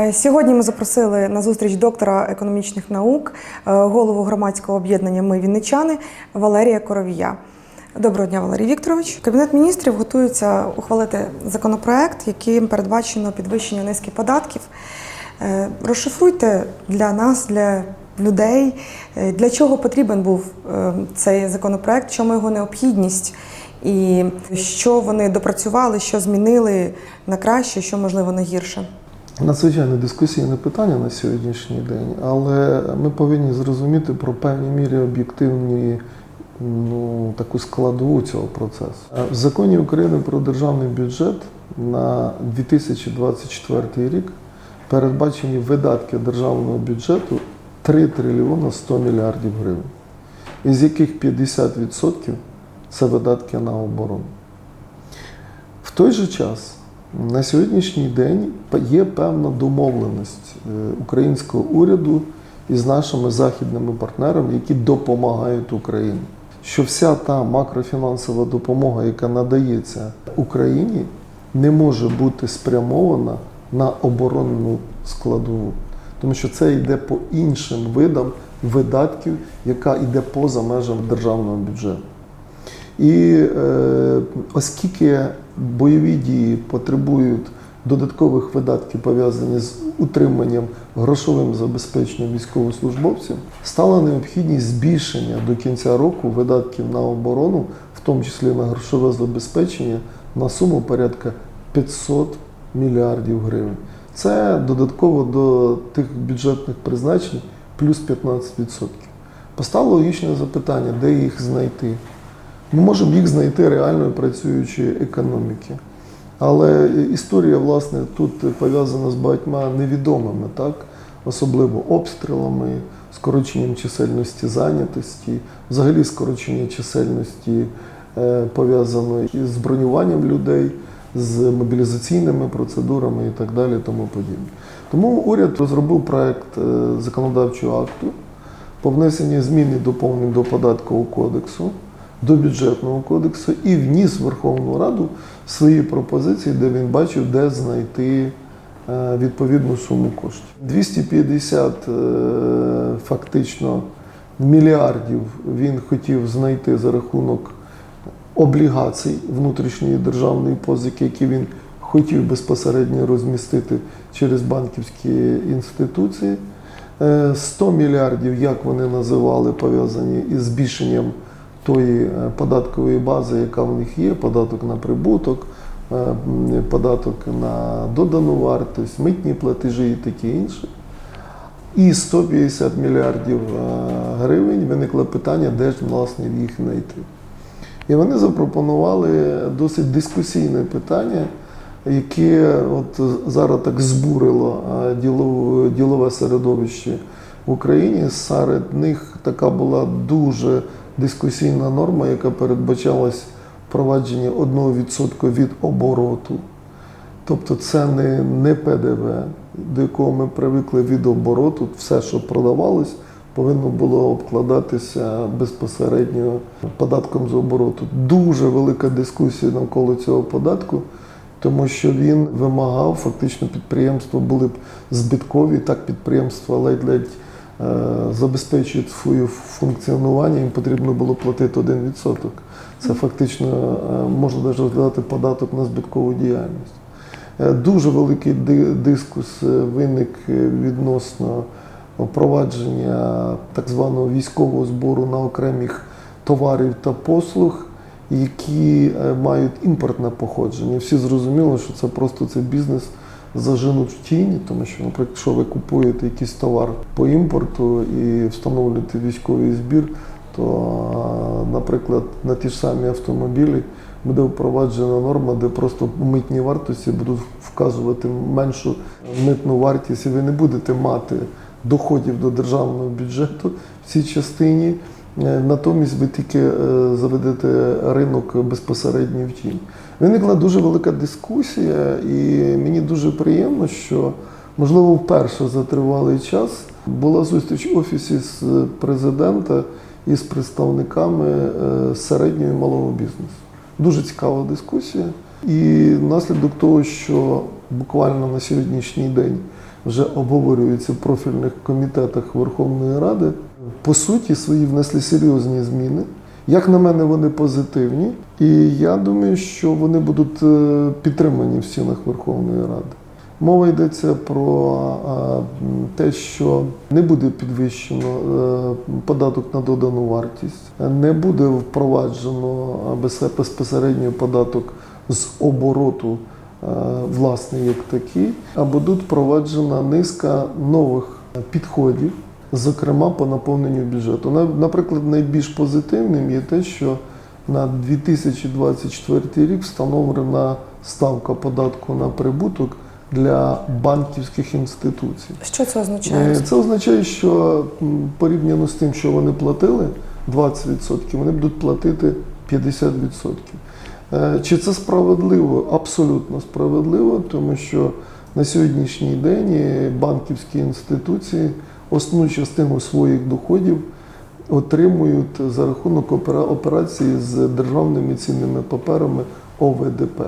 Е, Сьогодні ми запросили на зустріч доктора економічних наук, е, голову громадського об'єднання Ми Вінничани Валерія Коровія. Доброго дня, Валерій Вікторович. Кабінет міністрів готується ухвалити законопроект, яким передбачено підвищення низки податків. Е, Розшифруйте для нас, для людей, для чого потрібен був цей законопроект, чому його необхідність, і що вони допрацювали, що змінили на краще, що можливо на гірше. Надзвичайно дискусійне питання на сьогоднішній день, але ми повинні зрозуміти про певні мірі об'єктивні ну, таку складову цього процесу. В законі України про державний бюджет на 2024 рік передбачені видатки державного бюджету 3 трильйона 100 мільярдів гривень, із яких 50% це видатки на оборону. В той же час на сьогоднішній день є певна домовленість е, українського уряду із нашими західними партнерами, які допомагають Україні. Що вся та макрофінансова допомога, яка надається Україні, не може бути спрямована на оборонну складову, тому що це йде по іншим видам видатків, яка йде поза межами державного бюджету. І е, оскільки бойові дії потребують додаткових видатків, пов'язаних з утриманням грошовим забезпеченням військовослужбовців, стала необхідність збільшення до кінця року видатків на оборону, в тому числі на грошове забезпечення, на суму порядка 500 мільярдів гривень. Це додатково до тих бюджетних призначень плюс 15%. Постало логічне запитання, де їх знайти. Ми можемо їх знайти реально працюючої економіки. Але історія, власне, тут пов'язана з багатьма невідомими, так? особливо обстрілами, скороченням чисельності зайнятості, взагалі скорочення чисельності е, пов'язано із бронюванням людей, з мобілізаційними процедурами і так далі. Тому подібне. Тому уряд розробив проект е, законодавчого акту по внесенню змін і доповнень до податкового кодексу до бюджетного кодексу і вніс в Верховну Раду свої пропозиції, де він бачив, де знайти е, відповідну суму коштів. 250 е, фактично мільярдів він хотів знайти за рахунок облігацій внутрішньої державної позики, які він хотів безпосередньо розмістити через банківські інституції. Е, 100 мільярдів, як вони називали, пов'язані із збільшенням тої е, податкової бази, яка в них є, податок на прибуток, е, податок на додану вартість, митні платежі і таке інше. І 150 мільярдів е, гривень виникло питання, де ж власне їх знайти. І вони запропонували досить дискусійне питання, яке от зараз так збурило ділове середовище Україні. Серед них така була дуже дискусійна норма, яка передбачалась впровадження 1% від обороту. Тобто це не, не ПДВ, до якого ми привикли від обороту. Все, що продавалось, повинно було обкладатися безпосередньо податком з обороту. Дуже велика дискусія навколо цього податку, тому що він вимагав, фактично, підприємства були б збиткові, так підприємства ледь-ледь забезпечують своє функціонування, їм потрібно було платити 1%. Це фактично е, можна навіть розглядати податок на збиткову діяльність. Е, Дуже великий дискус е, виник е, відносно впровадження так званого військового збору на окремих товарів та послуг, які е, мають імпортне походження. Всі зрозуміли, що це просто цей бізнес заженуть в тіні, тому що, наприклад, якщо ви купуєте якийсь товар по імпорту і встановлюєте військовий збір, то, е, наприклад, на ті ж самі автомобілі буде впроваджена норма, де просто в митній вартості будуть вказувати меншу митну вартість, і ви не будете мати доходів до державного бюджету в цій частині. Е, Натомість ви тільки е, заведете ринок безпосередньо в тінь. Виникла дуже велика дискусія, і мені дуже приємно, що можливо вперше за тривалий час була зустріч офісі з президента із представниками е, середнього і малого бізнесу. Дуже цікава дискусія. І наслідок того, що буквально на сьогоднішній день вже обговорюються в профільних комітетах Верховної Ради, по суті свої внесли серйозні зміни. Як на мене, вони позитивні, і я думаю, що вони будуть е, підтримані в стінах Верховної Ради. Мова йдеться про те, що не буде підвищено е, податок на додану вартість, не буде впроваджено безпосередньо податок з обороту е, власне як такий, а буде впроваджена низка нових підходів, зокрема по наповненню бюджету. На- Наприклад, найбільш позитивним є те, що на 2024 рік встановлена ставка податку на прибуток для банківських інституцій. Що це означає? Е, Це означає, що порівняно з тим, що вони платили 20%, вони будуть платити 50%. Е, Чи це справедливо? Абсолютно справедливо, тому що на сьогоднішній день е, банківські інституції основну частину своїх доходів отримують за рахунок опера- операцій з державними цінними паперами ОВДП.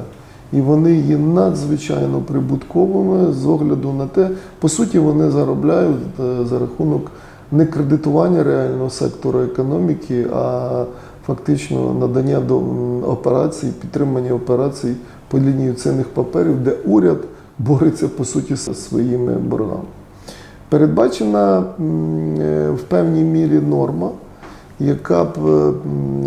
І вони є надзвичайно прибутковими з огляду на те, по суті, вони заробляють е, за рахунок не кредитування реального сектору економіки, а фактично надання до операцій, підтримання операцій по лінії цінних паперів, де уряд бореться по суті зі своїми боргами. Передбачена е, в певній мірі норма, яка б е,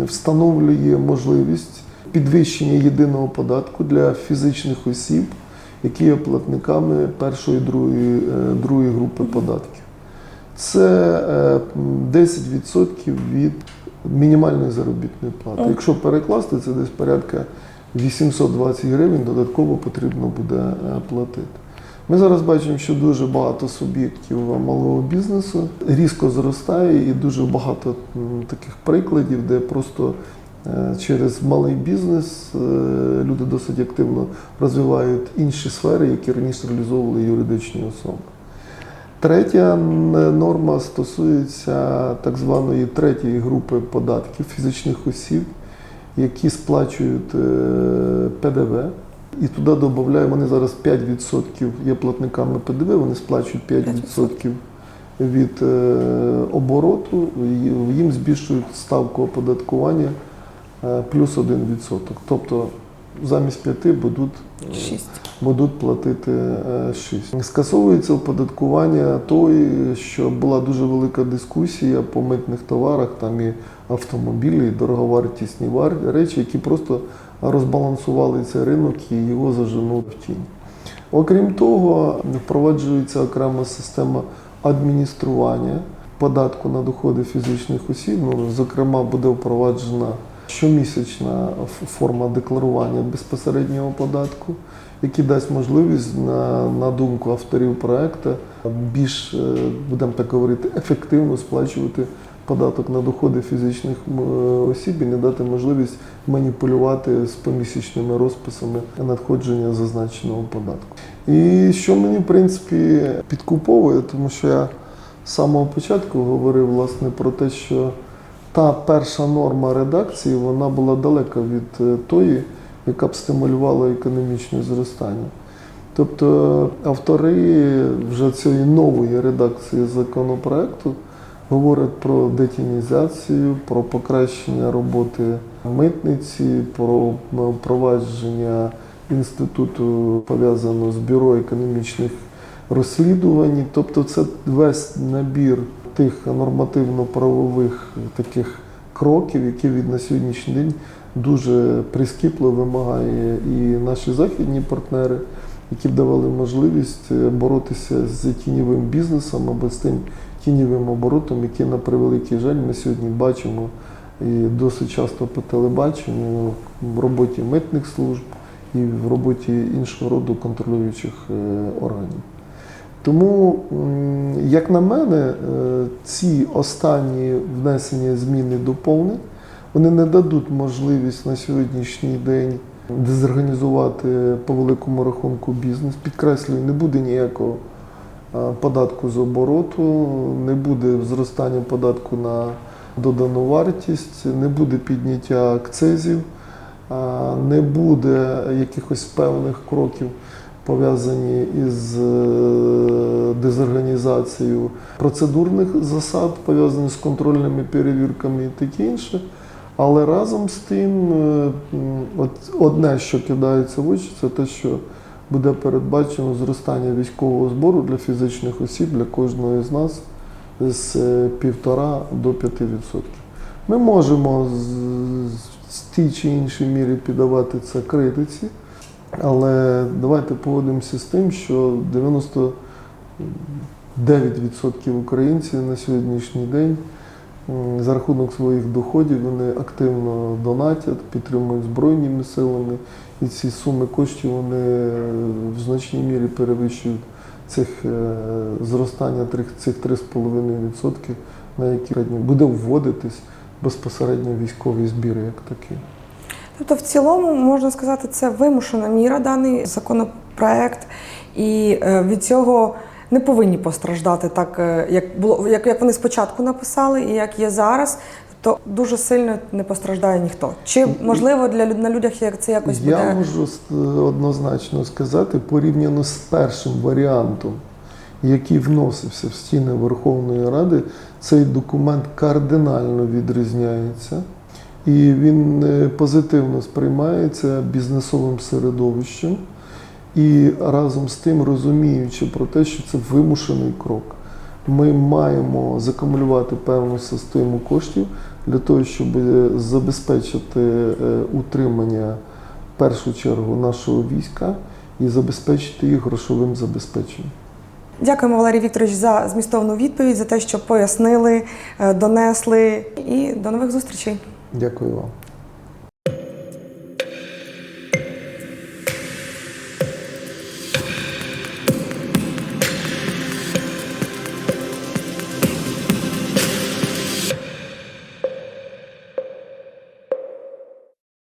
встановлює можливість підвищення єдиного податку для фізичних осіб, які є платниками першої другої, е, другої групи податків. Це е, 10% від мінімальної заробітної плати. Якщо перекласти, це десь порядка 820 гривень додатково потрібно буде платити. Ми зараз бачимо, що дуже багато суб'єктів малого бізнесу різко зростає, і дуже багато таких прикладів, де просто е, через малий бізнес е, люди досить активно розвивають інші сфери, які раніше реалізовували юридичні особи. Третя норма стосується так званої третьої групи податків фізичних осіб, які сплачують е, ПДВ. І туди додаємо, вони зараз 5% є платниками ПДВ, вони сплачують 5% від е, обороту, їм збільшують ставку оподаткування е, плюс 1%. Тобто замість 5 будуть е, Шість. будуть платити 6. Скасовується оподаткування тої, що була дуже велика дискусія по митних товарах, там і автомобілі, дороговартісні речі, які просто розбалансували цей ринок і його заженуть в тінь. Окрім того, впроваджується окрема система адміністрування податку на доходи фізичних осіб. Ну, зокрема, буде впроваджена щомісячна форма декларування безпосереднього податку, який дасть можливість, на, на думку авторів проекту, більш, е, будемо так говорити, ефективно сплачувати податок на доходи фізичних осіб і не дати можливість маніпулювати з помісячними розписами надходження зазначеного податку. І що мені, в принципі, підкуповує, тому що я з самого початку говорив власне про те, що та перша норма редакції вона була далека від е, тої, яка б стимулювала економічне зростання. Тобто автори вже цієї нової редакції законопроекту говорять про детінізацію, про покращення роботи митниці, про впровадження інституту пов'язаного з бюро економічних розслідувань. Тобто, це весь набір тих нормативно-правових таких кроків, які від на сьогоднішній день дуже прискіпливо вимагає і наші західні партнери, які б давали можливість е, боротися з тіньовим бізнесом або з тим тіньовим оборотом, який на превеликий жаль ми сьогодні бачимо і досить часто по телебаченню в роботі митних служб і в роботі іншого роду контролюючих е, органів. Тому, як на мене, е, ці останні внесені зміни доповнень вони не дадуть можливість на сьогоднішній день дезорганізувати по великому рахунку бізнес. Підкреслюю, не буде ніякого податку з обороту, не буде зростання податку на додану вартість, не буде підняття акцизів, е, не буде якихось певних кроків пов'язані із е, дезорганізацією процедурних засад, пов'язані з контрольними перевірками і таке інше. Але разом з тим, е, одне, що кидається в очі, це те, що буде передбачено зростання військового збору для фізичних осіб, для кожного з нас з е, 1,5 до 5%. Ми можемо з, тій чи іншій мірі піддавати це критиці, але давайте погодимося з тим, що 99% українців на сьогоднішній день за рахунок своїх доходів вони активно донатять, підтримують збройними силами, і ці суми коштів вони е, в значній мірі перевищують цих е, зростання цих 3,5%, на які буде вводитись безпосередньо військові збіри як такі. Тобто, в цілому можна сказати, це вимушена міра даний законопроект, і е, від цього не повинні постраждати так, е, як було як, як вони спочатку написали, і як є зараз. То дуже сильно не постраждає ніхто. Чи можливо для люд- на людях як це якось Я можу однозначно сказати, порівняно з першим варіантом, який вносився в стіни Верховної Ради, цей документ кардинально відрізняється. І він е, позитивно сприймається бізнесовим середовищем і разом з тим розуміючи про те, що це вимушений крок. Ми маємо закумулювати певну систему коштів для того, щоб е, забезпечити е, утримання в першу чергу нашого війська і забезпечити їх грошовим забезпеченням. Дякуємо, Валерій Вікторович, за змістовну відповідь, за те, що пояснили, е, донесли. І до нових зустрічей. Дякую вам.